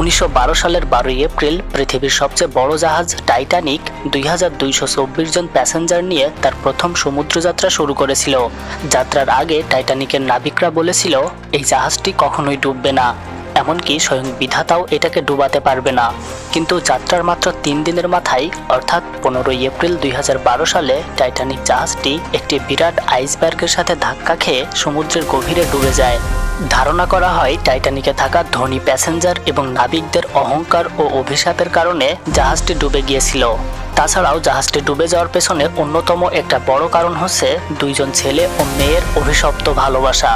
উনিশশো বারো সালের বারোই এপ্রিল পৃথিবীর সবচেয়ে বড় জাহাজ টাইটানিক দুই হাজার দুইশো চব্বিশ জন প্যাসেঞ্জার নিয়ে তার প্রথম সমুদ্রযাত্রা শুরু করেছিল। যাত্রার আগে টাইটানিকের নাবিকরা বলেছিল, এই জাহাজটি কখনোই ডুববে না। এমনকি স্বয়ং বিধাতাও এটাকে ডুবাতে পারবে না। কিন্তু যাত্রার মাত্র তিন দিনের মাথায়, অর্থাৎ পনেরোই এপ্রিল দুই হাজার বারো সালে টাইটানিক জাহাজটি একটি বিরাট আইসবার্গের সাথে ধাক্কা খেয়ে সমুদ্রের গভীরে ডুবে যায়। ধারণা করা হয়, টাইটানিকে থাকা ধনী প্যাসেঞ্জার এবং নাবিকদের অহংকার ও অভিশাপের কারণে জাহাজটি ডুবে গিয়েছিল। তাছাড়াও জাহাজটি ডুবে যাওয়ার পেছনে অন্যতম একটা বড় কারণ হচ্ছে দুইজন ছেলে ও মেয়ের অভিশপ্ত ভালোবাসা।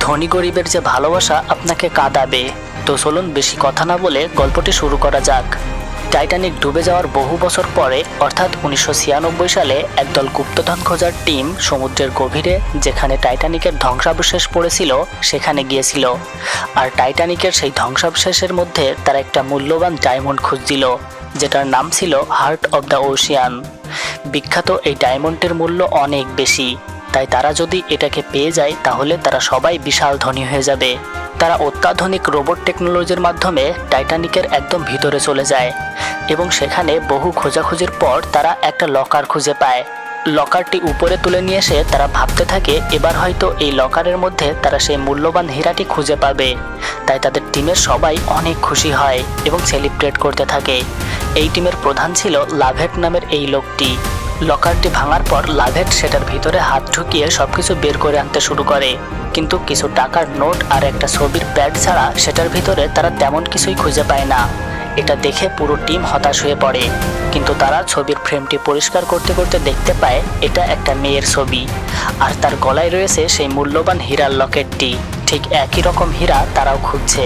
ধনী গরিবের যে ভালোবাসা আপনাকে কাঁদাবে। তো চলুন বেশি কথা না বলে গল্পটি শুরু করা যাক। টাইটানিক ডুবে যাওয়ার বহু বছর পরে, অর্থাৎ উনিশশো ছিয়ানব্বই সালে, একদল গুপ্তধন খোঁজার টিম সমুদ্রের গভীরে, যেখানে টাইটানিকের ধ্বংসাবশেষ পড়েছিল, সেখানে গিয়েছিল। আর টাইটানিকের সেই ধ্বংসাবশেষের মধ্যে তারা একটা মূল্যবান ডায়মন্ড খুঁজছিল, যেটার নাম ছিল হার্ট অব দ্য ওশিয়ান। বিখ্যাত এই ডায়মন্ডের মূল্য অনেক বেশি। তাই তারা যদি এটাকে পেয়ে যায়, তাহলে তারা সবাই বিশাল ধনী হয়ে যাবে। তারা অত্যাধুনিক রোবট টেকনোলজির মাধ্যমে টাইটানিকের একদম ভিতরে চলে যায় এবং সেখানে বহু খোঁজাখুঁজির পর তারা একটা লকার খুঁজে পায়। লকারটি উপরে তুলে নিয়ে এসে তারা ভাবতে থাকে, এবার হয়তো এই লকারের মধ্যে তারা সেই মূল্যবান হীরাটি খুঁজে পাবে। তাই তাদের টিমের সবাই অনেক খুশি হয় এবং সেলিব্রেট করতে থাকে। এই টিমের প্রধান ছিল লাভেট নামের এই লোকটি। লকারটি ভাঙার পর লাভেট সেটার ভিতরে হাত ঢুকিয়ে সবকিছু বের করে আনতে শুরু করে। কিন্তু কিছু টাকার নোট আর একটা ছবির প্যাড ছাড়া সেটার ভিতরে তারা তেমন কিছুই খুঁজে পায় না। এটা দেখে পুরো টিম হতাশ হয়ে পড়ে। কিন্তু তারা ছবির ফ্রেমটি পরিষ্কার করতে করতে দেখতে পায়, এটা একটা মেয়ের ছবি। আর তার গলায় রয়েছে সেই মূল্যবান হীরার লকেটটি। ঠিক একই রকম হীরা তারাও খুঁজছে।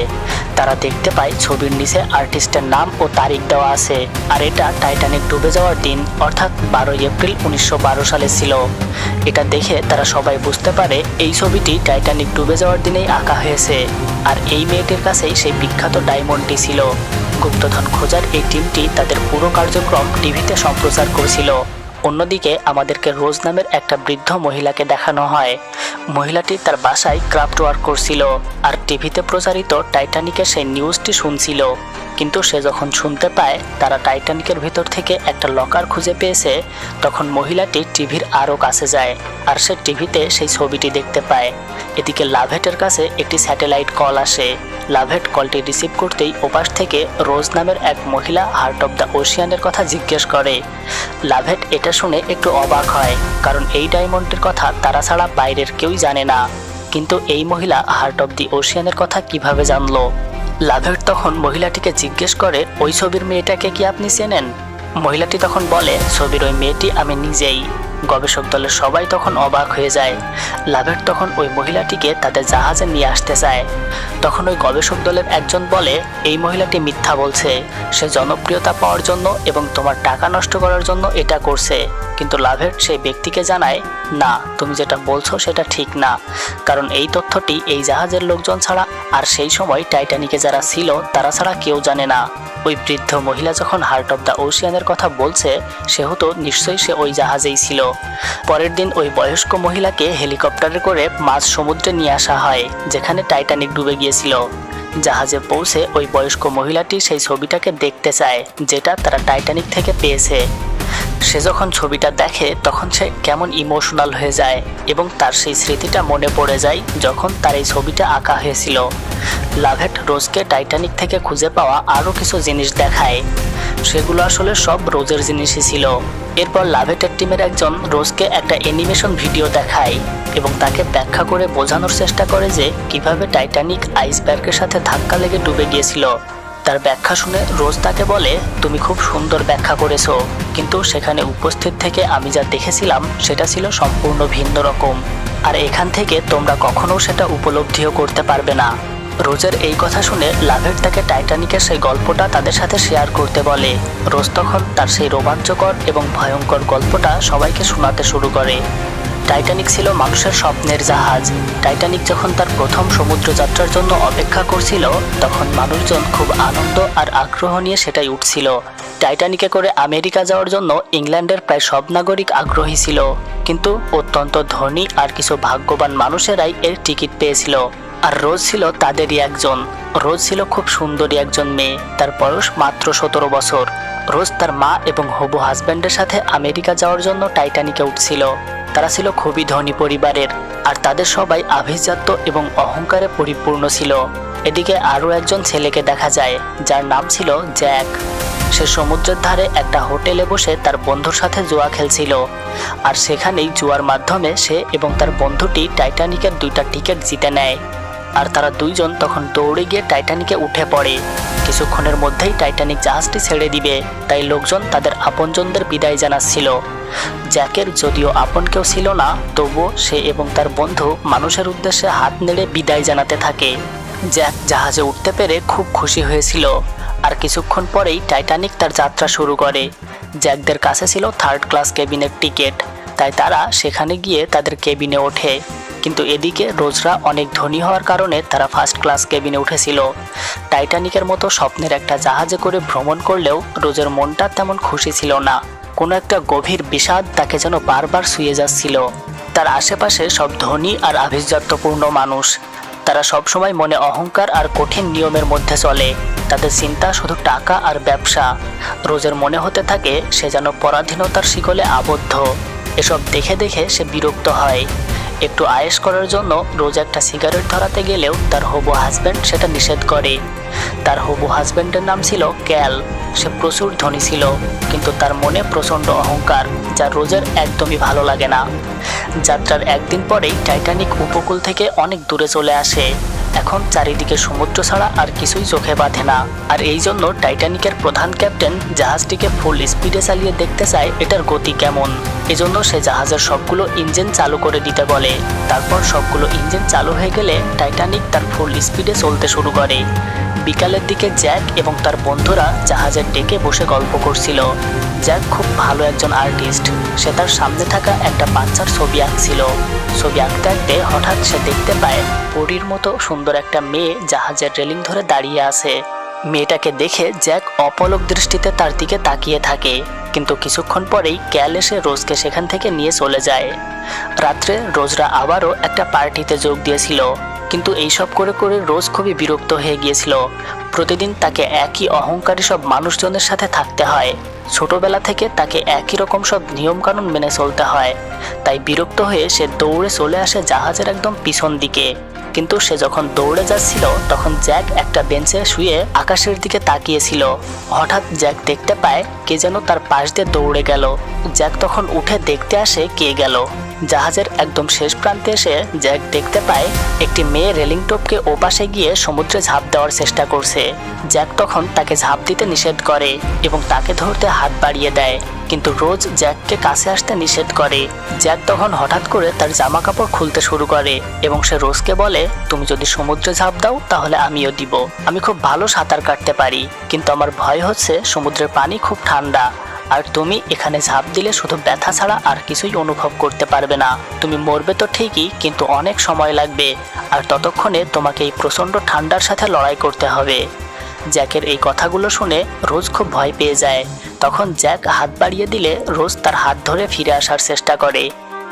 তারা দেখতে পায় ছবির নিচে আর্টিস্টের নাম ও তারিখ দেওয়া আছে। আর এটা টাইটানিক ডুবে যাওয়ার দিন, অর্থাৎ বারোই এপ্রিল উনিশশো বারো সালে ছিল। এটা দেখে তারা সবাই বুঝতে পারে এই ছবিটি টাইটানিক ডুবে যাওয়ার দিনেই আঁকা হয়েছে। আর এই মেয়েটির কাছেই সেই বিখ্যাত ডায়মন্ডটি ছিল। গুপ্তধন খোঁজার এই টিমটি তাদের পুরো কার্যক্রম টিভিতে সম্প্রচার করেছিল। অন্যদিকে আমাদেরকে রোজ নামের একটা বৃদ্ধ মহিলাকে দেখানো হয়। মহিলাটি তার বাসায় ক্রাফট ওয়ার্ক করছিল, আর টিভিতে প্রচারিত টাইটানিকের সেই নিউজটি শুনছিল। কিন্তু সে যখন শুনতে পায় তারা টাইটানিকের ভিতর থেকে একটা লকার খুঁজে পেয়েছে, তখন মহিলাটি টিভির আরও কাছে যায় আর সে টিভিতে সেই ছবিটি দেখতে পায়। এদিকে লাভেটের কাছে একটি স্যাটেলাইট কল আসে। লাভেট কলটি রিসিভ করতেই ওপাশ থেকে রোজ নামের এক মহিলা হার্ট অব দ্য ওশিয়ানের কথা জিজ্ঞেস করে। লাভেট এটা শুনে একটু অবাক হয়, কারণ এই ডায়মন্ডের কথা তারা ছাড়া বাইরের কেউই জানে না। কিন্তু এই মহিলা হার্ট অব দি ওশিয়ানের কথা কীভাবে জানলো? লাভেট তখন মহিলাটিকে জিজ্ঞেস করে, ওই ছবির মেয়েটাকে কি আপনি চেনেন? মহিলাটি তখন বলে, ছবির ওই মেয়েটি আমি নিজেই। গবেষক দলের সবাই তখন অবাক হয়ে যায়। লাভেট তখন ওই মহিলাটিকে তাদের জাহাজে নিয়ে আসতে চায়। তখন ওই গবেষক দলের একজন বলে, এই মহিলাটি মিথ্যা বলছে। সে জনপ্রিয়তা পাওয়ার জন্য এবং তোমার টাকা নষ্ট করার জন্য এটা করছে। কিন্তু লাভেট সেই ব্যক্তিকে জানায়, না, তুমি যেটা বলছো সেটা ঠিক না। কারণ এই তথ্যটি এই জাহাজের লোকজন ছাড়া আর সেই সময় টাইটানিকে যারা ছিল, তারা ছাড়া কেউ জানে না। ওই বৃদ্ধ মহিলা যখন হার্ট অব দ্য ওশিয়ানের কথা বলছে, সেহেতু নিশ্চয়ই সে ওই জাহাজেই ছিল। পরের দিন ওই বয়স্ক মহিলাকে হেলিকপ্টারে করে মাঝ সমুদ্রে নিয়ে আসা হয়, যেখানে টাইটানিক ডুবে গিয়েছিল। জাহাজে পৌঁছে ওই বয়স্ক মহিলাটি সেই ছবিটাকে দেখতে চায়, যেটা তারা টাইটানিক থেকে পেয়েছে। সে যখন ছবিটা দেখে, তখন সে কেমন ইমোশনাল হয়ে যায় এবং তার সেই স্মৃতিটা মনে পড়ে যায় যখন তার এই ছবিটা আঁকা হয়েছিল। লাভেট রোজকে টাইটানিক থেকে খুঁজে পাওয়া আরও কিছু জিনিস দেখায়। সেগুলো আসলে সব রোজের জিনিসই ছিল। এরপর লাভেটের টিমের একজন রোজকে একটা অ্যানিমেশন ভিডিও দেখায় এবং তাকে ব্যাখ্যা করে বোঝানোর চেষ্টা করে যে কীভাবে টাইটানিক আইসবার্গের সাথে ধাক্কা লেগে ডুবে গিয়েছিল। তার ব্যাখ্যা শুনে রোজ তাকে বলে, তুমি খুব সুন্দর ব্যাখ্যা করেছ, কিন্তু সেখানে উপস্থিত থেকে আমি যা দেখেছিলাম, সেটা ছিল সম্পূর্ণ ভিন্ন রকম। আর এখান থেকে তোমরা কখনো সেটা উপলব্ধিও করতে পারবে না। রোজের এই কথা শুনে লাভেট তাকে টাইটানিকের সেই গল্পটা তাদের সাথে শেয়ার করতে বলে। রোজ তখন তার সেই রোমাঞ্চকর এবং ভয়ঙ্কর গল্পটা সবাইকে শোনাতে শুরু করে। টাইটানিক ছিল মানুষের স্বপ্নের জাহাজ। টাইটানিক যখন তার প্রথম সমুদ্র যাত্রার জন্য অপেক্ষা করছিল, তখন মানুষজন খুব আনন্দ আর আগ্রহ নিয়ে সেটাই উঠছিল। টাইটানিকে করে আমেরিকা যাওয়ার জন্য ইংল্যান্ডের প্রায় সব নাগরিক আগ্রহী ছিল। কিন্তু অত্যন্ত ধনী আর কিছু ভাগ্যবান মানুষেরাই এর টিকিট পেয়েছিল। আর রোজ ছিল তাদেরই একজন। রোজ ছিল খুব সুন্দরী একজন মেয়ে। তার বয়স মাত্র সতেরো বছর। রোজ তার মা এবং হবু হাজব্যান্ডের সাথে আমেরিকা যাওয়ার জন্য টাইটানিকে উঠছিল। তারা ছিল খুবই ধনী পরিবারের, আর তাদের সবাই আভিজাত্য এবং অহংকারে পরিপূর্ণ ছিল। এদিকে আরও একজন ছেলেকে দেখা যায়, যার নাম ছিল জ্যাক। সে সমুদ্রের ধারে একটা হোটেলে বসে তার বন্ধুর সাথে জুয়া খেলছিল। আর সেখানেই জুয়ার মাধ্যমে সে এবং তার বন্ধুটি টাইটানিকের দুইটা টিকিট জিতে নেয়। আর তারা দুইজন তখন দৌড়ে গিয়ে টাইটানিকে উঠে পড়ে। কিছুক্ষণের মধ্যেই টাইটানিক জাহাজটি ছেড়ে দিবে, তাই লোকজন তাদের আপনজনদের বিদায় জানাচ্ছিল। জ্যাকের যদিও আপন কেউ ছিল না, তবুও সে এবং তার বন্ধু মানুষের উদ্দেশ্যে হাত নেড়ে বিদায় জানাতে থাকে। জ্যাক জাহাজে উঠতে পেরে খুব খুশি হয়েছিল। আর কিছুক্ষণ পরেই টাইটানিক তার যাত্রা শুরু করে। জ্যাকদের কাছে ছিল থার্ড ক্লাস কেবিনের টিকিট, তাই তারা সেখানে গিয়ে তাদের কেবিনে ওঠে। কিন্তু এদিকে রোজরা অনেক ধনী হওয়ার কারণে তারা ফার্স্ট ক্লাস কেবিনে উঠেছিল। টাইটানিকের মতো স্বপ্নের একটা জাহাজে করে ভ্রমণ করলেও রোজের মনটা তেমন খুশি ছিল না। কোনো একটা গভীর বিষাদ তাকে যেন বারবার শুয়ে যাচ্ছিল। তার আশেপাশে সব ধনী আর আভিজাত্যপূর্ণ মানুষ। তারা সবসময় মনে অহংকার আর কঠিন নিয়মের মধ্যে চলে। তাদের চিন্তা শুধু টাকা আর ব্যবসা। রোজের মনে হতে থাকে সে যেন পরাধীনতার শিকলে আবদ্ধ। এসব দেখে দেখে সে বিরক্ত হয়। একটু আয়েস করার জন্য রোজ একটা সিগারেট ধরাতে গেলেও তার হবু হাজব্যান্ড সেটা নিষেধ করে। তার হবু হাজব্যান্ডের নাম ছিল ক্যাল। সে প্রচুর ধনী ছিল, কিন্তু তার মনে প্রচণ্ড অহংকার, যা রোজের একদমই ভালো লাগে না। যাত্রার একদিন পরেই টাইটানিক উপকূল থেকে অনেক দূরে চলে আসে। এখন চারিদিকে সমুদ্র ছাড়া আর কিছুই চোখে বাঁধে না। আর এই জন্য টাইটানিকের প্রধান ক্যাপ্টেন জাহাজটিকে ফুল স্পিডে চালিয়ে দেখতে চায় এটার গতি কেমন। এজন্য সে জাহাজের সবগুলো ইঞ্জিন চালু করে দিতে বলে। তারপর সবগুলো ইঞ্জিন চালু হয়ে গেলে টাইটানিক তার ফুল স্পিডে চলতে শুরু করে। বিকালের দিকে জ্যাক এবং তার বন্ধুরা জাহাজের ডেকে বসে গল্প করছিল। জ্যাক খুব ভালো একজন আর্টিস্ট। সে তার সামনে থাকা একটা বাচ্চার ছবি আঁকছিল। ছবি আঁকতে আঁকতে হঠাৎ সে দেখতে পায় পরীর মতো সুন্দর একটা মেয়ে জাহাজের রেলিং ধরে দাঁড়িয়ে আছে। মেয়েটাকে দেখে জ্যাক অপলক দৃষ্টিতে তার দিকে তাকিয়ে থাকে, কিন্তু কিছুক্ষণ পরেই ক্যাল এসে রোজকে সেখান থেকে নিয়ে চলে যায়। রাত্রে রোজরা আবারও একটা পার্টিতে যোগ দিয়েছিল। কিন্তু এইসব করে করে রোজ খুবই বিরক্ত হয়ে গিয়েছিল। প্রতিদিন তাকে একই অহংকারী সব মানুষজনের সাথে থাকতে হয়। ছোটবেলা থেকে তাকে একই রকম সব নিয়মকানুন মেনে চলতে হয়। তাই বিরক্ত হয়ে সে দৌড়ে চলে আসে জাহাজের একদম পিছন দিকে। কিন্তু সে যখন দৌড়ে যাচ্ছিল, তখন জ্যাক একটা বেঞ্চে শুয়ে আকাশের দিকে তাকিয়েছিল। হঠাৎ জ্যাক দেখতে পায় কে যেন তার পাশ দিয়ে দৌড়ে গেল। জ্যাক তখন উঠে দেখতে আসে কে গেল। জাহাজের একদম শেষ প্রান্তে এসে জ্যাক দেখতে পায় একটি মেয়ে রেলিং টপকে ওপাশে গিয়ে সমুদ্রে ঝাঁপ দেওয়ার চেষ্টা করছে। জ্যাক তখন তাকে ঝাঁপ দিতে নিষেধ করে এবং তাকে ধরতে হাত বাড়িয়ে দেয়, কিন্তু রোজ জ্যাককে কাছে আসতে নিষেধ করে। জ্যাক তখন হঠাৎ করে তার জামা কাপড় খুলতে শুরু করে এবং সে রোজকে বলে, তুমি যদি সমুদ্রে ঝাঁপ দাও, তাহলে আমিও দিব। আমি খুব ভালো সাঁতার কাটতে পারি, কিন্তু আমার ভয় হচ্ছে সমুদ্রের পানি খুব ঠান্ডা। আর তুমি এখানে ঝাঁপ দিলে শুধু ব্যথা ছাড়া আর কিছুই অনুভব করতে পারবে না। তুমি মরবে তো ঠিকই, কিন্তু অনেক সময় লাগবে। আর ততক্ষণে তোমাকে এই প্রচণ্ড ঠান্ডার সাথে লড়াই করতে হবে। জ্যাকের এই কথাগুলো শুনে রোজ খুব ভয় পেয়ে যায়। তখন জ্যাক হাত বাড়িয়ে দিলে রোজ তার হাত ধরে ফিরে আসার চেষ্টা করে।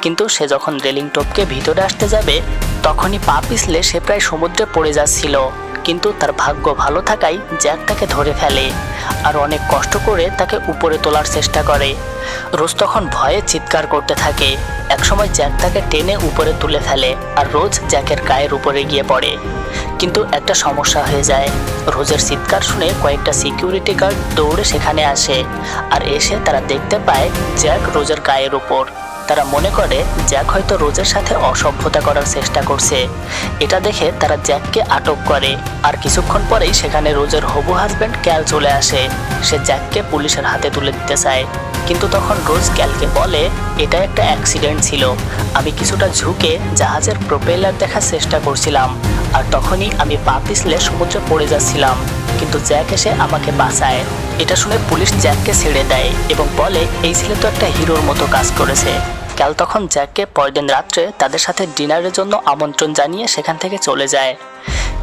কিন্তু সে যখন রেলিং টপকে ভিতরে আসতে যাবে, তখনই পা পিছলে সে প্রায় সমুদ্রে পড়ে যাচ্ছিল। কিন্তু তার ভাগ্য ভালো থাকায় জ্যাক তাকে ধরে ফেলে আর অনেক কষ্ট করে তাকে উপরে তোলার চেষ্টা করে। রোজ তখন ভয়ে চিৎকার করতে থাকে। একসময় জ্যাক তাকে টেনে উপরে তুলে ফেলে আর রোজ জ্যাকের গায়ের উপরে গিয়ে পড়ে। কিন্তু একটা সমস্যা হয়ে যায়। রোজের চিৎকার শুনে কয়েকটা সিকিউরিটি গার্ড দৌড়ে সেখানে আসে আর এসে তারা দেখতে পায় জ্যাক রোজের গায়ের উপর। তারা মনে করে জ্যাক হয়তো রোজের সাথে অসভ্যতা করার চেষ্টা করছে। এটা দেখে তারা জ্যাককে আটক করে। আর কিছুক্ষণ পরেই সেখানে রোজের হবু হাজব্যান্ড ক্যাল চলে আসে। সে জ্যাককে পুলিশের হাতে তুলে দিতে চায়। কিন্তু তখন রোজ ক্যালকে বলে, এটা একটা অ্যাক্সিডেন্ট ছিল। আমি কিছুটা ঝুঁকে জাহাজের প্রোপেলার দেখার চেষ্টা করছিলাম। আর তখনই আমি পা পিছলে সমুদ্রে পড়ে যাচ্ছিলাম। কিন্তু জ্যাক এসে আমাকে বাঁচায়। এটা শুনে পুলিশ জ্যাককে ছেড়ে দেয় এবং বলে, এই ছেলে তো একটা হিরোর মতো কাজ করেছে। ক্যাল তখন জ্যাককে পরদিন রাত্রে তাদের সাথে ডিনারের জন্য আমন্ত্রণ জানিয়ে সেখান থেকে চলে যায়।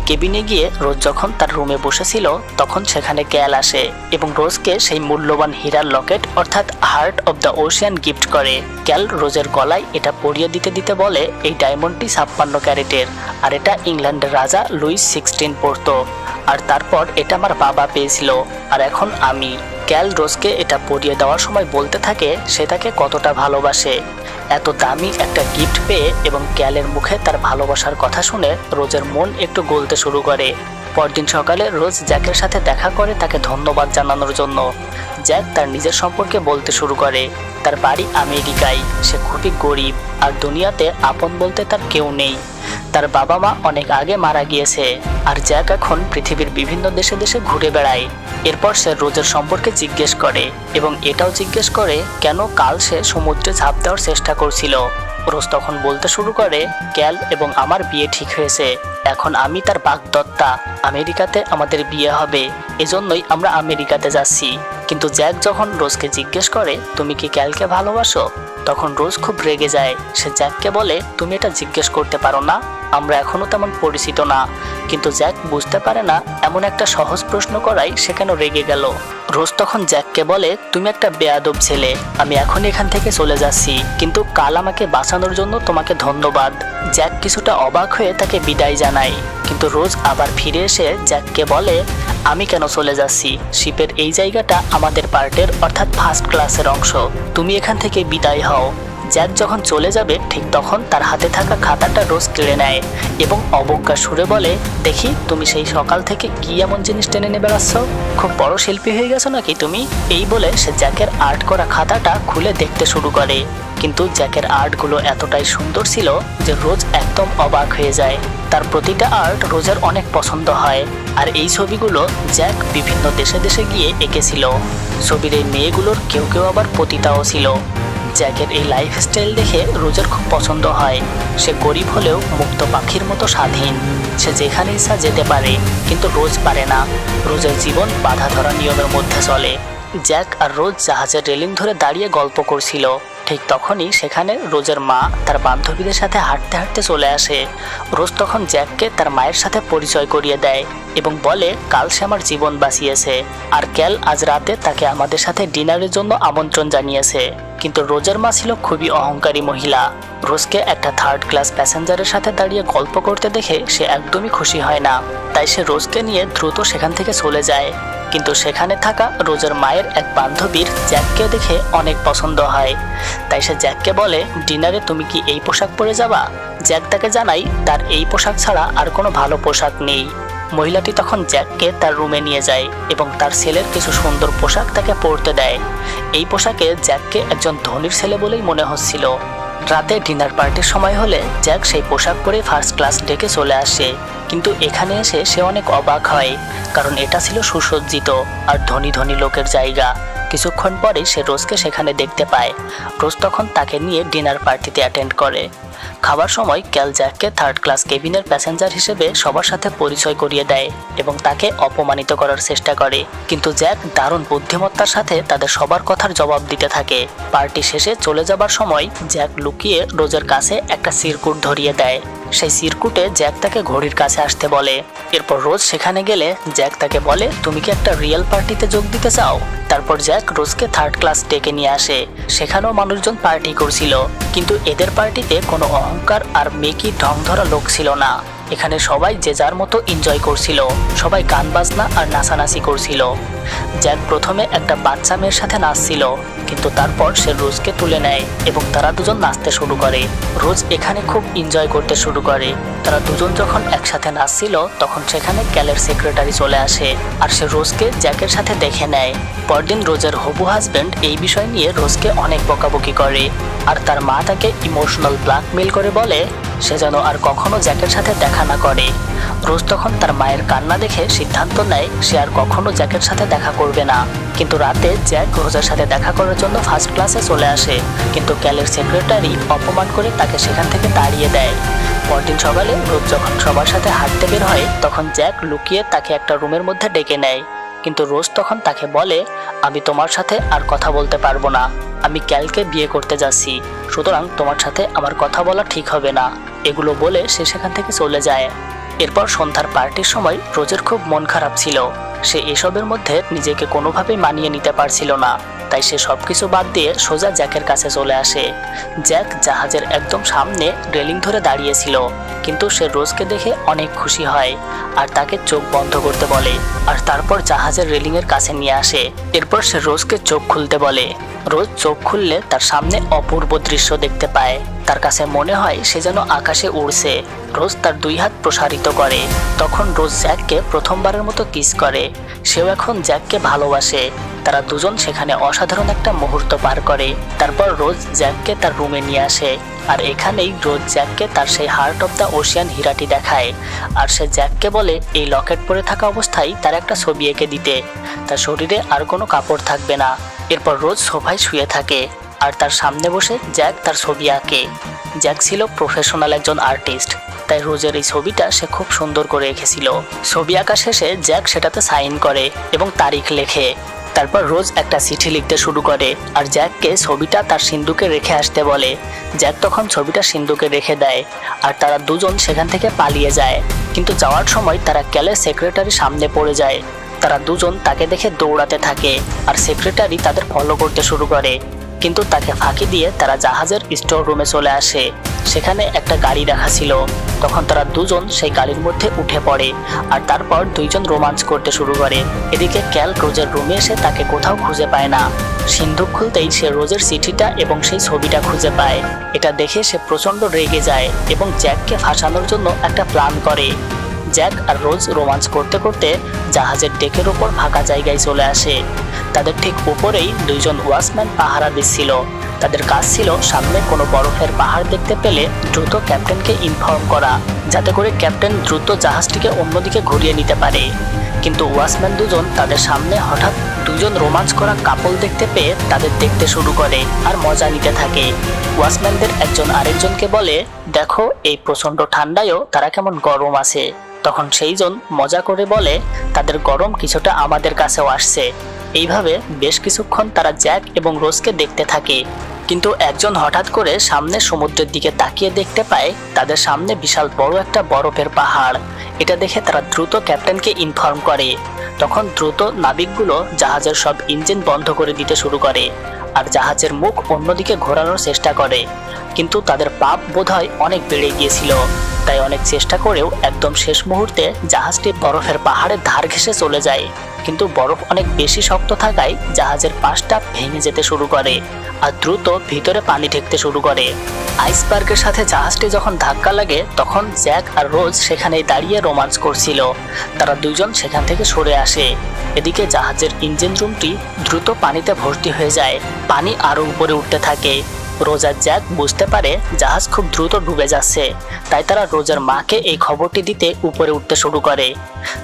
কেবিনে গিয়ে রোজ যখন তার রুমে বসেছিল, তখন সেখানে ক্যাল আসে এবং রোজকে সেই মূল্যবান হীরার লকেট অর্থাৎ heart of the ocean gift করে। ক্যাল রোজের গলায় এটা পরিয়ে দিতে দিতে বলে, এই ডায়মন্ডটি ছাপ্পান্ন ক্যারেটের, আর এটা ইংল্যান্ডের রাজা লুইস সিক্সটিন পড়তো, আর তারপর এটা আমার বাবা পেয়েছিল, আর এখন আমি। ক্যাল রোজকে এটা পরিয়ে দেওয়ার সময় বলতে থাকে, সে তাকে কতটা ভালোবাসে। এত দামি একটা গিফট পেয়ে এবং ক্যালের মুখে তার ভালোবাসার কথা শুনে রোজের মন একটু গলতে শুরু করে। পরদিন সকালে রোজ জ্যাকের সাথে দেখা করে তাকে ধন্যবাদ জানানোর জন্য। জ্যাক তার নিজের সম্পর্কে বলতে শুরু করে। তার বাড়ি আমেরিকায়। সে খুবই গরিব, আর দুনিয়াতে আপন বলতে তার কেউ নেই। তার বাবা মা অনেক আগে মারা গিয়েছে, আর জ্যাক এখন পৃথিবীর বিভিন্ন দেশে দেশে ঘুরে বেড়ায়। এরপর সে রোজের সম্পর্কে জিজ্ঞেস করে, এবং এটাও জিজ্ঞেস করে, কেন কাল সে সমুদ্রে ঝাঁপ দেওয়ার চেষ্টা করছিল? রোজ তখন বলতে শুরু করে, ক্যাল এবং আমার বিয়ে ঠিক হয়েছে, এখন আমি তার বাগদত্তা, আমেরিকাতে আমাদের বিয়ে হবে, এজন্যই আমরা আমেরিকাতে যাচ্ছি। কিন্তু জ্যাক যখন রোজকে জিজ্ঞেস করে, তুমি কি ক্যালকে ভালোবাসো? তখন রোজ খুব রেগে যায়। সে জ্যাককে বলে, তুমি এটা জিজ্ঞেস করতে পারো না, আমরা এখনও তেমন পরিচিত না। কিন্তু জ্যাক বুঝতে পারে না, এমন একটা সহজ প্রশ্ন করাই সে কেন রেগে গেল। রোজ তখন জ্যাককে বলে, তুমি একটা বেয়াদব ছেলে, আমি এখন এখান থেকে চলে যাচ্ছি, কিন্তু কাল আমাকে বাঁচানোর জন্য তোমাকে ধন্যবাদ। জ্যাক কিছুটা অবাক হয়ে তাকে বিদায় জানায়। কিন্তু রোজ আবার ফিরে এসে জ্যাককে বলে, আমি কেন চলে যাচ্ছি? শিপের এই জায়গাটা আমাদের পার্টের অর্থাৎ ফার্স্ট ক্লাসের অংশ। তুমি এখান থেকে বিদায় হও। জ্যাক যখন চলে যাবে, ঠিক তখন তার হাতে থাকা খাতাটা রোজ কেড়ে নেয় এবং অবজ্ঞা সুরে বলে, দেখি, তুমি সেই সকাল থেকে কি এমন জিনিস টেনে নিয়ে বেড়াচ্ছ? খুব বড় শিল্পী হয়ে গেছো নাকি তুমি? এই বলে সে জ্যাকের আর্ট করা খাতাটা খুলে দেখতে শুরু করে। কিন্তু জ্যাকের আর্টগুলো এতটাই সুন্দর ছিল যে রোজ একদম অবাক হয়ে যায়। তার প্রতিটা আর্ট রোজের অনেক পছন্দ হয়। আর এই ছবিগুলো জ্যাক বিভিন্ন দেশে দেশে গিয়ে এঁকেছিল। ছবির এই মেয়েগুলোর কেউ কেউ আবার পতিতাও ছিল। জ্যাকের এই লাইফস্টাইল দেখে রোজের খুব পছন্দ হয়। সে গরিব হলেও মুক্ত পাখির মতো স্বাধীন। সে যেখানে ইচ্ছা যেতে পারে, কিন্তু রোজ পারে না। রোজের জীবন বাধা ধরা নিয়মের মধ্যে চলে। জ্যাক আর রোজ জাহাজের রেলিং ধরে দাঁড়িয়ে গল্প করছিল। ঠিক তখনই সেখানে রোজের মা তার বান্ধবীদের সাথে হাঁটতে হাঁটতে চলে আসে। রোজ তখন জ্যাককে তার মায়ের সাথে পরিচয় করিয়ে দেয় এবং বলে, কাল সে আমার জীবন বাঁচিয়েছে আর ক্যাল আজ রাতে তাকে আমাদের সাথে ডিনারের জন্য আমন্ত্রণ জানিয়েছে। কিন্তু রোজের মা ছিল খুবই অহংকারী মহিলা। রোজকে একটা থার্ড ক্লাস প্যাসেঞ্জারের সাথে দাঁড়িয়ে গল্প করতে দেখে সে একদমই খুশি হয় না। তাই সে রোজকে নিয়ে দ্রুত সেখান থেকে চলে যায়। কিন্তু সেখানে থাকা রোজের মায়ের এক বান্ধবীর জ্যাককে দেখে অনেক পছন্দ হয়। তাই সে জ্যাককে বলে, ডিনারে তুমি কি এই পোশাক পরে যাবা? জ্যাক তাকে জানাই তার এই পোশাক ছাড়া আর কোনো ভালো পোশাক নেই। মহিলাটি তখন জ্যাককে তার রুমে নিয়ে যায় এবং তার ছেলের কিছু সুন্দর পোশাক তাকে পরতে দেয়। এই পোশাকে জ্যাককে একজন ধনীর ছেলে বলেই মনে হচ্ছিল। রাতে ডিনার পার্টির সময় হলে জ্যাক সেই পোশাক পরে ফার্স্ট ক্লাস ডেকে চলে আসে। কিন্তু এখানে এসে সে অনেক অবাক হয়, কারণ এটা ছিল সুসজ্জিত আর ধনী ধনী লোকের জায়গা। কিছুক্ষণ পরে সে রোজকে সেখানে দেখতে পায়। রোজ তখন তাকে নিয়ে ডিনার পার্টিতে অ্যাটেন্ড করে। খাবার সময় ক্যাল জ্যাককে থার্ড ক্লাস কেবিনের প্যাসেঞ্জার হিসেবে সবার সাথে পরিচয় করিয়ে দেয় এবং তাকে অপমানিত করার চেষ্টা করে। কিন্তু জ্যাক দারুণ বুদ্ধিমত্তার সাথে তাদের সবার কথার জবাব দিতে থাকে। পার্টি শেষে চলে যাবার সময় জ্যাক লুকিয়ে রোজের কাছে একটা সিরকুট ধরিয়ে দেয়। সেই সিরকুটে জ্যাক তাকে ঘড়ির কাছে আসতে বলে। এরপর রোজ সেখানে গেলে জ্যাক তাকে বলে, তুমি কি একটা রিয়েল পার্টিতে যোগ দিতে চাও? তারপর জ্যাক রোজকে থার্ড ক্লাস ডেকে নিয়ে আসে। সেখানেও মানুষজন পার্টি করছিল। কিন্তু এদের পার্টিতে কোনো অহংকার আর মেকি ঢং ধরা লোক ছিল না। এখানে সবাই যে যার মতো এনজয় করছিল। সবাই গান বাজনা আর নাচানাচি করছিল। জ্যাক প্রথমে একটা বাচ্চা মেয়ের সাথে নাচছিল, কিন্তু তারপর সে রোজকে তুলে নেয় এবং তারা দুজন নাচতে শুরু করে। রোজ এখানে খুব এনজয় করতে শুরু করে। তারা দুজন যখন একসাথে নাচছিল, তখন সেখানে ক্যালের সেক্রেটারি চলে আসে আর সে রোজকে জ্যাকের সাথে দেখে নেয়। পরদিন রোজের হবু হাজবেন্ড এই বিষয় নিয়ে রোজকে অনেক বকাবকি করে। আর তার মা তাকে ইমোশনাল ব্ল্যাকমেল করে বলে, সে যেন আর কখনো জ্যাকের সাথে দেখা না করে। রোজ তখন তার মায়ের কান্না দেখে সিদ্ধান্ত নেয়, সে আর কখনো জ্যাকের সাথে দেখা করবে না। কিন্তু রাতে জ্যাক রোজের সাথে দেখা করার জন্য ফার্স্ট ক্লাসে চলে আসে। কিন্তু ক্যালের সেক্রেটারি অপমান করে তাকে সেখান থেকে তাড়িয়ে দেয়। পরদিন সকালে রোজ যখন সবার সাথে হাঁটতে বের হয়, তখন জ্যাক লুকিয়ে তাকে একটা রুমের মধ্যে ডেকে নেয়। কিন্তু রোজ তখন তাকে বলে, আমি তোমার সাথে আর কথা বলতে পারব না। আমি ক্যালকে বিয়ে করতে যাচ্ছি। সুতরাং তোমার সাথে আমার কথা বলা ঠিক হবে না। এগুলো বলে সে সেখান থেকে চলে যায়। এরপর সন্ধ্যার পার্টির সময় রোজের খুব মন খারাপ ছিল। সে এসবের মধ্যে নিজেকে কোনোভাবেই মানিয়ে নিতে পারছিল না। তাই সে সবকিছু বাদ দিয়ে সোজা জ্যাকের কাছে চলে আসে। জ্যাক জাহাজের একদম সামনে রেলিং ধরে দাঁড়িয়েছিল। কিন্তু সে রোজকে দেখে অনেক খুশি হয় আর তাকে চোখ বন্ধ করতে বলে আর তারপর জাহাজের রেলিংয়ের কাছে নিয়ে আসে। এরপর সে রোজকে চোখ খুলতে বলে। রোজ চোখ খুললে তার সামনে অপূর্ব দৃশ্য দেখতে পায়। তার কাছে মনে হয় সে যেন আকাশে উড়ছে। রোজ তার দুই হাত প্রসারিত করে। তখন রোজ জ্যাককে প্রথমবারের মতো কিস করে। সেও এখন জ্যাককে ভালোবাসে। তারা দুজন সেখানে অসাধারণ একটা মুহূর্ত পার করে। তারপর রোজ জ্যাককে তার রুমে নিয়ে আসে। আর এখানেই রোজ জ্যাককে তার সেই হার্ট অফ দ্য ওশিয়ান হীরাটি দেখায়। আর সে জ্যাককে বলে, এই লকেট পরে থাকা অবস্থায় তার একটা ছবি এঁকে দিতে। তার শরীরে আর কোনো কাপড় থাকবে না। এরপর রোজ সোফায় শুয়ে থাকে। আর তার সামনে বসে জ্যাক তার ছবি আঁকে। জ্যাক ছিল প্রফেশনাল একজন আর্টিস্ট তাই রোজের এই ছবিটা সে খুব সুন্দর করে এঁকেছিল। ছবি আঁকা শেষে জ্যাক সেটাতে সাইন করে এবং তারিখ লেখে। তারপর রোজ একটা চিঠি লিখতে শুরু করে আর জ্যাককে ছবিটা তার সিন্ধুকে রেখে আসতে বলে। জ্যাক তখন ছবিটা সিন্ধুকে রেখে দেয় আর তারা দুজন সেখান থেকে পালিয়ে যায়। কিন্তু যাওয়ার সময় তারা ক্যালের সেক্রেটারির সামনে পড়ে যায়। তারা দুজন তাকে দেখে দৌড়াতে থাকে আর সেক্রেটারি তাদের ফলো করতে শুরু করে। কিন্তু তাকে ফাঁকি দিয়ে তারা জাহাজের স্টোর রুমে চলে আসে। সেখানে একটা গাড়ি রাখা ছিল। তখন তারা দুজন সেই গাড়ির মধ্যে উঠে পড়ে আর তারপর দুইজন রোমাঞ্চ করতে শুরু করে। এদিকে ক্যাল রোজের রুমে এসে তাকে কোথাও খুঁজে পায় না। সিন্ধুক খুলতেই সে রোজের চিঠিটা এবং সেই ছবিটা খুঁজে পায়। এটা দেখে সে প্রচণ্ড রেগে যায় এবং জ্যাককে ফাঁসানোর জন্য একটা প্ল্যান করে। জ্যাক আর রোজ রোমাঞ্চ করতে করতে জাহাজের ডেকের ওপর ফাঁকা জায়গায় চলে আসে। তাদের ঠিক উপরেই দুইজন ওয়াচম্যান পাহারা দিচ্ছিল। তাদের কাজ ছিল সামনে কোনো বরফের পাহাড় দেখতে পেলে দ্রুত ক্যাপ্টেনকে ইনফর্ম করা, যাতে করে ক্যাপ্টেন দ্রুত জাহাজটিকে অন্যদিকে ঘুরিয়ে নিতে পারে। কিন্তু ওয়াচম্যান দুজন তাদের সামনে হঠাৎ দুজন রোমাঞ্চ করা কাপল দেখতে পেয়ে তাদের দেখতে শুরু করে আর মজা নিতে থাকে। ওয়াচম্যানদের একজন আরেকজনকে বলে, দেখো, এই প্রচণ্ড ঠান্ডায়ও তারা কেমন গরম আছে। তখন সেইজন মজা করে বলে, তাদের গরম কিছুটা আমাদের কাছেও আসছে। এইভাবে বেশ কিছুক্ষণ তারা জ্যাক এবং রোজকে দেখতে থাকে। কিন্তু একজন হঠাৎ করে সামনে সমুদ্রের দিকে তাকিয়ে দেখতে পায়, তাদের সামনে বিশাল বড় একটা বরফের পাহাড়। এটা দেখে তারা দ্রুত ক্যাপ্টেনকে ইনফর্ম করে। তখন দ্রুত নাবিকগুলো জাহাজের সব ইঞ্জিন বন্ধ করে দিতে শুরু করে আর জাহাজের মুখ অন্যদিকে ঘোরানোর চেষ্টা করে। কিন্তু তাদের পাপ বোধহয় অনেক বেড়ে গিয়েছিল। তাই অনেক চেষ্টা করেও একদম শেষ মুহূর্তে জাহাজটি বরফের পাহাড়ের ধার ঘেঁষে চলে যায়। কিন্তু বরফ অনেক বেশি শক্ত থাকায় জাহাজের পাশটা ভেঙে যেতে শুরু করে আর দ্রুত ভিতরে পানি ঢেকতে শুরু করে। আইসবার্গের সাথে জাহাজটি যখন ধাক্কা লাগে, তখন জ্যাক আর রোজ সেখানেই দাঁড়িয়ে রোমাঞ্চ করছিল। তারা দুজন সেখান থেকে সরে আসে। এদিকে জাহাজের ইঞ্জিন রুমটি দ্রুত পানিতে ভর্তি হয়ে যায়। পানি আরও উপরে উঠতে থাকে। রোজার জ্যাক বুঝতে পারে জাহাজ খুব দ্রুত ডুবে যাচ্ছে। তাই তারা রোজার মাকে এই খবরটি দিতে উপরে উঠতে শুরু করে।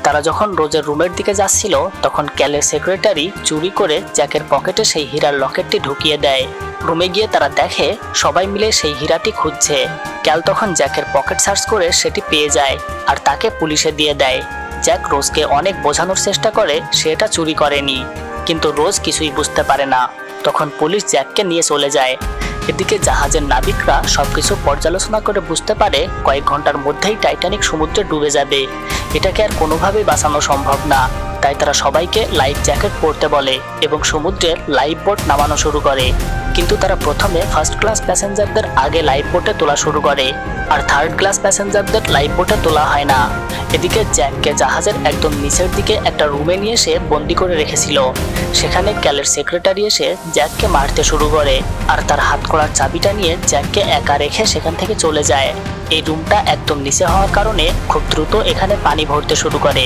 তারা যখন রোজের রুমের দিকে যাচ্ছিল, তখন ক্যালের সেক্রেটারি চুরি করে জ্যাকের পকেটে সেই হীরার লকেটটি ঢুকিয়ে দেয়। রুমে গিয়ে তারা দেখে সবাই মিলে সেই হীরাটি খুঁজছে। ক্যাল তখন জ্যাকের পকেট সার্চ করে সেটি পেয়ে যায় আর তাকে পুলিশে দিয়ে দেয়। জ্যাক রোজকে অনেক বোঝানোর চেষ্টা করে, সে এটা চুরি করেনি। কিন্তু রোজ কিছুই বুঝতে পারে না। তখন পুলিশ জ্যাককে নিয়ে চলে যায়। এদিকে জাহাজের নাবিকরা সবকিছু পর্যালোচনা করে বুঝতে পারে কয়েক ঘণ্টার মধ্যেই টাইটানিক সমুদ্রে ডুবে যাবে। এটাকে আর কোনোভাবেই বাঁচানো সম্ভব না। তাই তারা সবাইকে লাইফ জ্যাকেট পরতে বলে এবং সমুদ্রের লাইফ বোট নামানো শুরু করে। কিন্তু তারা প্রথমে ফার্স্ট ক্লাস প্যাসেঞ্জারদের আগে লাইফ বোটে তোলা শুরু করে আর থার্ড ক্লাস প্যাসেঞ্জারদের লাইফ বোটে তোলা হয় না। এদিকে জ্যাককে জাহাজের একদম নিচের দিকে একটা রুমে নিয়ে এসে বন্দি করে রেখেছিল। সেখানে ক্যালের সেক্রেটারি এসে জ্যাককে মারতে শুরু করে আর তার হাত করার চাবিটা নিয়ে জ্যাককে একা রেখে সেখান থেকে চলে যায়। এই রুমটা একদম নিচে হওয়ার কারণে খুব দ্রুত এখানে পানি ভরতে শুরু করে।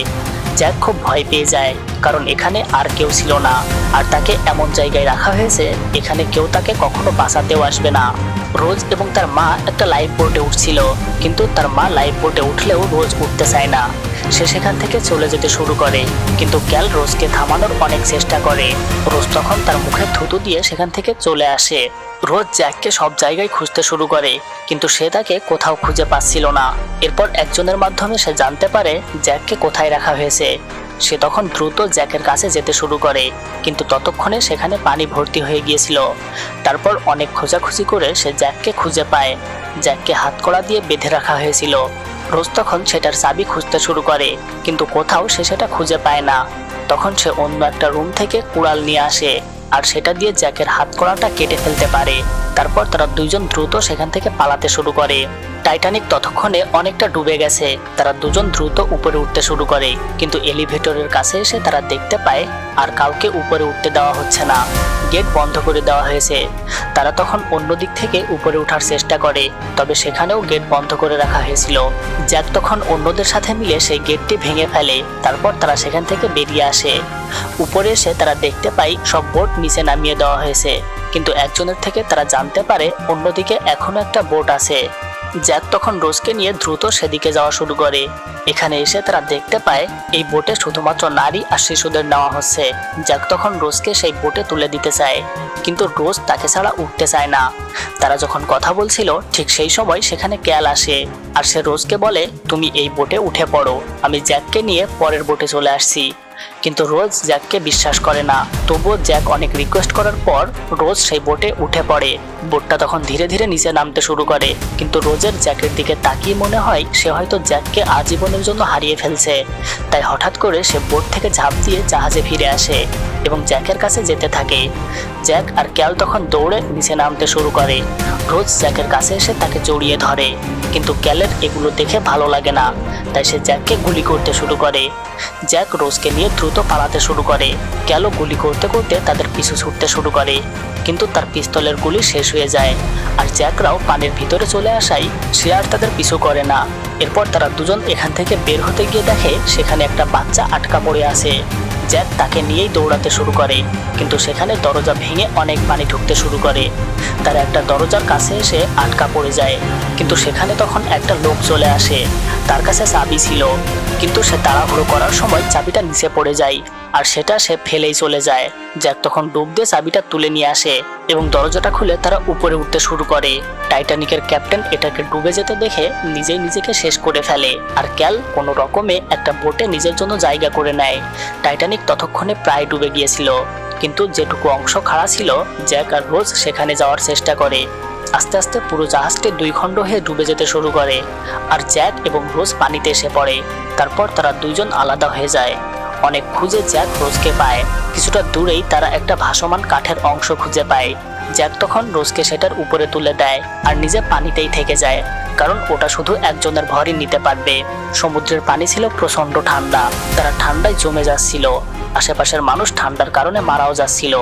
জ্যাক খুব ভয় পেয়ে যায়, কারণ এখানে আর কেউ ছিল না। আর তাকে এমন জায়গায় রাখা হয়েছে, এখানে কেউ তাকে কখনো বাঁচাতেও আসবে না। রোজ এবং তার মা একটা লাইফ বোটে উঠছিল, কিন্তু তার মা লাইফ বোটে উঠলেও রোজ উঠতে চায় না। সে সেখান থেকে চলে যেতে শুরু করে। কিন্তু ক্যাল রোজকে থামানোর অনেক চেষ্টা করে। রোজ তখন তার মুখে থুতু দিয়ে সেখান থেকে চলে আসে। রোজ জ্যাককে সব জায়গায় খুঁজতে শুরু করে, কিন্তু সে তাকে কোথাও খুঁজে পাচ্ছিল না। এরপর একজনের মাধ্যমে সে জানতে পারে জ্যাককে কোথায় রাখা হয়েছে। সে তখন দ্রুত জ্যাকের কাছে যেতে শুরু করে, কিন্তু ততক্ষণে সেখানে পানি ভর্তি হয়ে গিয়েছিল। তারপর অনেক খোঁজাখুঁজি করে সে জ্যাককে খুঁজে পায়। জ্যাককে হাতকড়া দিয়ে বেঁধে রাখা হয়েছিল। রোজ তখন সেটার চাবি খুঁজতে শুরু করে, কিন্তু কোথাও সে সেটা খুঁজে পায় না। তখন সে অন্য একটা রুম থেকে কুড়াল নিয়ে আসে, আর সেটা দিয়ে জ্যাকের হাতকড়াটা কেটে ফেলতে পারে। তারপর তারা দুইজন দ্রুত সেখান থেকে পালাতে শুরু করে। টাইটানিক ততক্ষণে অনেকটা ডুবে গেছে। তারা দুজন দ্রুত উপরে উঠতে শুরু করে, কিন্তু এলিভেটরের কাছে এসে তারা দেখতে পায়, আর কাউকে উপরে উঠতে দেওয়া হচ্ছে না। গেট বন্ধ করে দেওয়া হয়েছে। তারা তখন অন্য দিক থেকে উপরে ওঠার চেষ্টা করে, তবে সেখানেও গেট বন্ধ করে রাখা হয়েছিল। জ্যাক তখন অন্যদের সাথে মিলে সেই গেটটি ভেঙে ফেলে, তারপর তারা সেখান থেকে বেরিয়ে আসে। উপরে এসে তারা দেখতে পায়, সব বোট নিচে নামিয়ে দেওয়া হয়েছে। কিন্তু একজনের থেকে তারা জানতে পারে অন্যদিকে এখনও একটা বোট আছে। জ্যাক তখন রোজকে নিয়ে দ্রুত সেদিকে যাওয়া শুরু করে। এখানে এসে তারা দেখতে পায়, এই বোটে শুধুমাত্র নারী আর শিশুদের নেওয়া হচ্ছে। জ্যাক তখন রোজকে সেই বোটে তুলে দিতে চায়, কিন্তু রোজ তাকে ছাড়া উঠতে চায় না। তারা যখন কথা বলছিল, ঠিক সেই সময় সেখানে ক্যাল আসে আর সে রোজকে বলে, তুমি এই বোটে উঠে পড়ো, আমি জ্যাককে নিয়ে পরের বোটে চলে আসছি। কিন্তু রোজ জ্যাককে বিশ্বাস করে না। তবুও জ্যাক অনেক রিকোয়েস্ট করার পর রোজ সেই বোটে উঠে পড়ে। বোটটা তখন ধীরে ধীরে নিচে নামতে শুরু করে। কিন্তু রোজের জ্যাকের দিকে তাকিয়ে মনে হয় সে হয়তো জ্যাককে আজীবনের জন্য হারিয়ে ফেলছে। তাই হঠাৎ করে সে বোট থেকে ঝাঁপ দিয়ে জাহাজে ফিরে আসে এবং জ্যাকের কাছে যেতে থাকে। জ্যাক আর ক্যাল তখন দৌড়ে নিচে নামতে শুরু করে। রোজ জ্যাকের কাছে এসে তাকে জড়িয়ে ধরে। কিন্তু ক্যালের এগুলো দেখে ভালো লাগে না, তাই সে জ্যাককে গুলি করতে শুরু করে। জ্যাক রোজকে নিয়ে দ্রুত পালাতে শুরু করে। ক্যালও গুলি করতে করতে তাদের পিছু ছুটতে শুরু করে। কিন্তু তার পিস্তলের গুলি শেষ হয়ে যায়। আর জ্যাকরাও পানির ভিতরে চলে আসায় সে আর তাদের পিছু করে না। এরপর তারা দুজন এখান থেকে বের হতে গিয়ে দেখে সেখানে একটা বাচ্চা আটকা পড়ে আছে। জ্যাক তাকে নিয়েই দৌড়াতে শুরু করে, কিন্তু সেখানে দরজা ভেঙে অনেক পানি ঢুকতে শুরু করে। তারা একটা দরজার কাছে এসে আটকা পড়ে যায়, কিন্তু সেখানে তখন একটা লোক চলে আসে। তার কাছে চাবি ছিল, কিন্তু সে তাড়াহুড়ো করার সময় চাবিটা নিচে পড়ে যায়। আর সেটা সে ফেলেই চলে যায়। জ্যাক তখন ডুব দিয়ে চাবিটা তুলে নিয়ে আসে এবং দরজাটা খুলে তারা উপরে উঠতে শুরু করে। টাইটানিকের ক্যাপ্টেন এটাকে ডুবে যেতে দেখে নিজেই নিজেকে শেষ করে ফেলে। আর ক্যাল কোনো রকমে একটা বোটে নিজের জন্য জায়গা করে নেয়। টাইটানিক ততক্ষণে প্রায় ডুবে গিয়েছিল। কিন্তু যেটুকু অংশ খাড়া ছিল, জ্যাক আর রোজ সেখানে যাওয়ার চেষ্টা করে। আস্তে আস্তে পুরো জাহাজটি দুই খণ্ড হয়ে ডুবে যেতে শুরু করে। আর জ্যাক এবং রোজ পানিতে এসে পড়ে। তারপর তারা দুইজন আলাদা হয়ে যায়। অনেক খুঁজে জ্যাক রোজকে পায়। কিছুটা দূরেই তারা একটা ভাসমান কাঠের অংশ খুঁজে পায়। জ্যাক তখন রোজকে সেটার উপরে তুলে দেয় আর নিজে পানিতেই থেকে যায়, কারণ ওটা শুধু একজনের ভরই নিতে পারবে। সমুদ্রের পানি ছিল প্রচণ্ড ঠান্ডা, তারা ঠান্ডায় জমে যাচ্ছিল। আশেপাশের মানুষ ঠান্ডার কারণে মারাও যাচ্ছিল।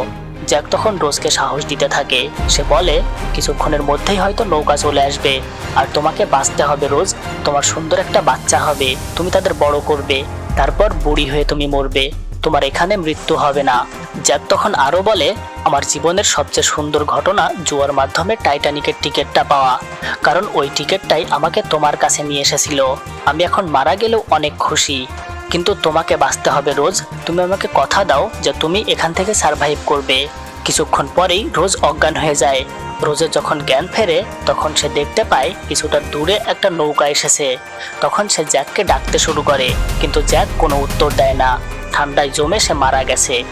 জ্যাক তখন রোজকে সাহস দিতে থাকে। সে বলে, কিছুক্ষণের মধ্যেই হয়তো নৌকা চলে আসবে, আর তোমাকে বাঁচতে হবে রোজ। তোমার সুন্দর একটা বাচ্চা হবে। তুমি তাদের বড় করবে। তারপর বুড়ি হয়ে তুমি মরবে। তোমার এখানে মৃত্যু হবে না। জ্যাক তখন আরও বলে, আমার জীবনের সবচেয়ে সুন্দর ঘটনা জুয়ার মাধ্যমে টাইটানিকের টিকিটটা পাওয়া। কারণ ওই টিকিটটাই আমাকে তোমার কাছে নিয়ে এসেছিল। আমি এখন মারা গেলেও অনেক খুশি। কিন্তু তোমাকে বাঁচতে হবে রোজ। তুমি আমাকে কথা দাও যে তুমি এখান থেকে সার্ভাইভ করবে। কিছুক্ষণ পরেই রোজ অজ্ঞান হয়ে যায়। রোজের যখন জ্ঞান ফেরে, তখন সে দেখতে পায় কিছুটা দূরে একটা নৌকা এসেছে। তখন সে জ্যাককে ডাকতে শুরু করে, কিন্তু জ্যাক কোনো উত্তর দেয় না। ঠান্ডায় জমে সে মারা গেছে।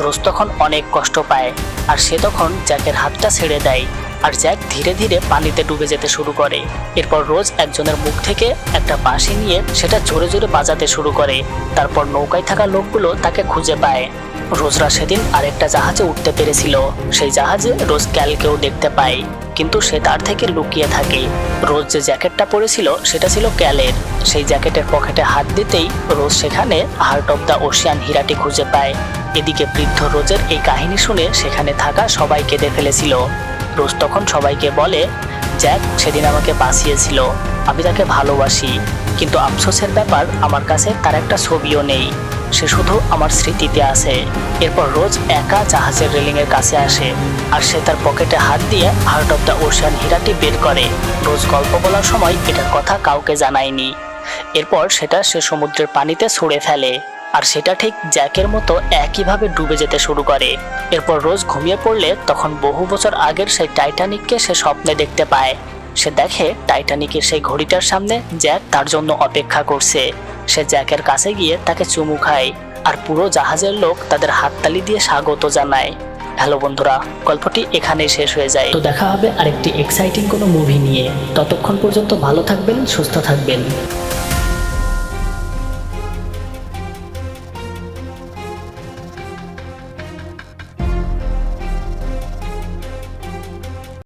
রোজ তখন অনেক কষ্ট পায়, আর সে তখন জ্যাকের হাতটা ছেড়ে দেয়, আর জ্যাক ধীরে ধীরে পানিতে ডুবে যেতে শুরু করে। এরপর রোজ একজনের মুখ থেকে একটা বাঁশি নিয়ে সেটা জোরে জোরে বাজাতে শুরু করে। তারপর নৌকায় থাকা লোকগুলো তাকে খুঁজে পায়। রোজরা সেদিন আরেকটা জাহাজে উঠতে পেরেছিল। সেই জাহাজে রোজ ক্যালকেও দেখতে পায়, কিন্তু সে তার থেকে লুকিয়ে থাকে। রোজ যে জ্যাকেটটা পরেছিল, সেটা ছিল ক্যালের। সেই জ্যাকেটের পকেটে হাত দিতেই রোজ সেখানে হার্ট অব দ্য ওশিয়ান হীরাটি খুঁজে পায়। এদিকে বৃদ্ধ রোজের এই কাহিনী শুনে সেখানে থাকা সবাই কেঁদে ফেলেছিল। রোজ তখন সবাইকে বলে জ্যাক সেদিন আমাকে বাঁচিয়েছিল। আমি তাকে ভালোবাসি, কিন্তু আফসোসের ব্যাপার আমার কাছে তার একটা ছবিও নেই। সে শুধু আমার স্মৃতিতে আছে। এরপর রোজ একা জাহাজের রেলিংয়ের কাছে আসে, আর সে তার পকেটে হাত দিয়ে হার্ট অফ দ্য ওশান হীরাটি বের করে। রোজ গল্প বলার সময় এটার কথা কাউকে জানায়নি। এরপর সেটা সে সমুদ্রের পানিতে ছুঁড়ে ফেলে। আর সেটা ঠিক জ্যাকের মতো একইভাবে ডুবে যেতে শুরু করে। এরপর রোজ ঘুমিয়ে পড়লে তখন বহু বছর আগের সেই টাইটানিককে সে স্বপ্নে দেখতে পায়। সে দেখে টাইটানিকের সেই ঘড়িটার সামনে জ্যাক তার জন্য অপেক্ষা করছে। সে জ্যাকের কাছে গিয়ে তাকে চুমু খায় আর পুরো জাহাজের লোক তাদের হাততালি দিয়ে স্বাগত জানায়। হ্যালো বন্ধুরা, গল্পটি এখানেই শেষ হয়ে যায়। তো দেখা হবে আরেকটি এক্সাইটিং কোনো মুভি নিয়ে। ততক্ষণ পর্যন্ত ভালো থাকবেন, সুস্থ থাকবেন।